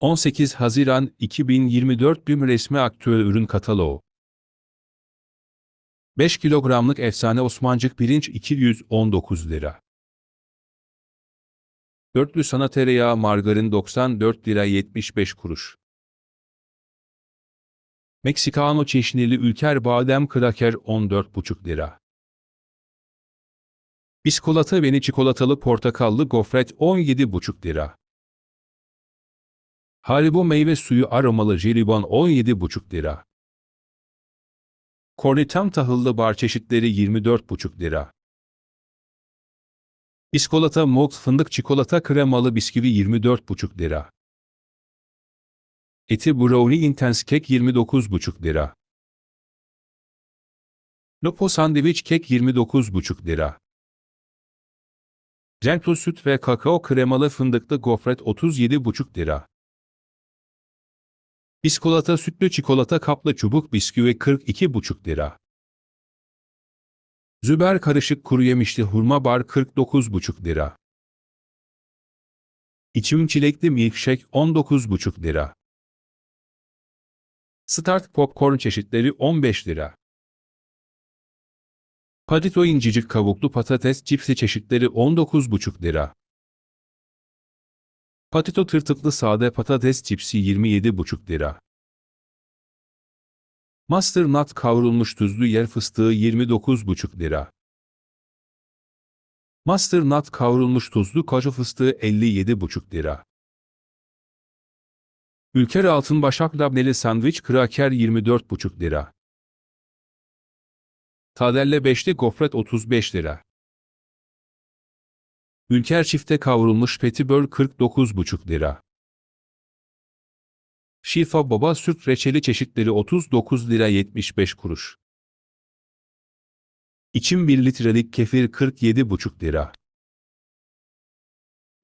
18 Haziran 2024 Büm resmi aktüel ürün kataloğu. 5 kilogramlık efsane Osmancık pirinç 219 lira. Dörtlü sana tereyağı margarin 94 lira 75 kuruş. Meksikano çeşnili ülker badem kraker 14,5 lira. Biskolata ve çikolatalı portakallı gofret 17,5 lira. Haribo meyve suyu aromalı jelibon 17,5 lira. Kornetam tahıllı bar çeşitleri 24,5 lira. Biskolata malt fındık çikolata kremalı bisküvi 24,5 lira. Eti brownie intense kek 29,5 lira. Lopo sandviç kek 29,5 lira. Cento süt ve kakao kremalı fındıklı gofret 37,5 lira. Biskolata sütlü çikolata kaplı çubuk bisküvi 42,5 lira. Züber karışık kuru yemişli hurma bar 49,5 lira. İçim çilekli milkshake 19,5 lira. Start popcorn çeşitleri 15 lira. Patito incicik kavuklu patates cipsi çeşitleri 19,5 lira. Patito tırtıklı sade patates cipsi 27,5 lira. Master Nut kavrulmuş tuzlu yer fıstığı 29,5 lira. Master Nut kavrulmuş tuzlu kaju fıstığı 57,5 lira. Ülker altın başak labneli sandviç kraker 24,5 lira. Tadelle beşli gofret 35 lira. Ülker çifte kavrulmuş petibör 49,5 lira. Şifa baba süt reçeli çeşitleri 39 lira 75 kuruş. İçim 1 litrelik kefir 47,5 lira.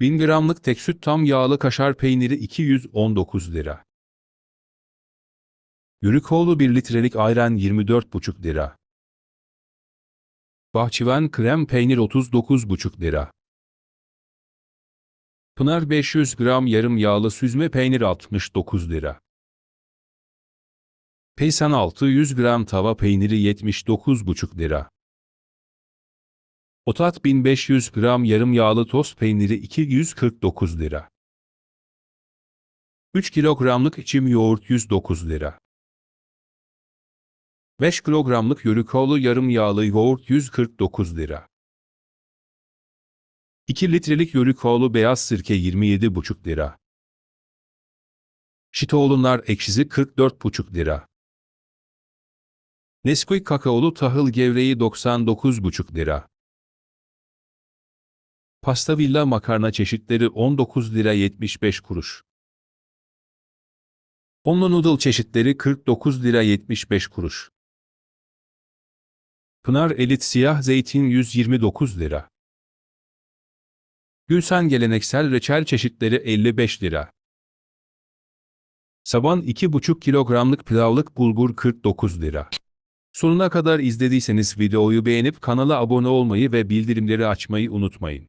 1000 gramlık tek süt tam yağlı kaşar peyniri 219 lira. Yürükoğlu 1 litrelik ayran 24,5 lira. Bahçıvan krem peynir 39,5 lira. Pınar 500 gram yarım yağlı süzme peynir 69 lira. Peysan 600 gram tava peyniri 79,5 lira. Otat 1500 gram yarım yağlı toz peyniri 249 lira. 3 kilogramlık içim yoğurt 109 lira. 5 kilogramlık yörükoğlu yarım yağlı yoğurt 149 lira. 2 litrelik yörükoğlu beyaz sirke 27,5 lira. Şitoğlular ekşisi 44,5 lira. Nesquik kakaolu tahıl gevreği 99,5 lira. Pasta villa makarna çeşitleri 19 lira 75 kuruş. Onlu noodle çeşitleri 49 lira 75 kuruş. Pınar Elit siyah zeytin 129 lira. Gülsen geleneksel reçel çeşitleri 55 lira. Saban 2,5 kilogramlık pilavlık bulgur 49 lira. Sonuna kadar izlediyseniz videoyu beğenip kanala abone olmayı ve bildirimleri açmayı unutmayın.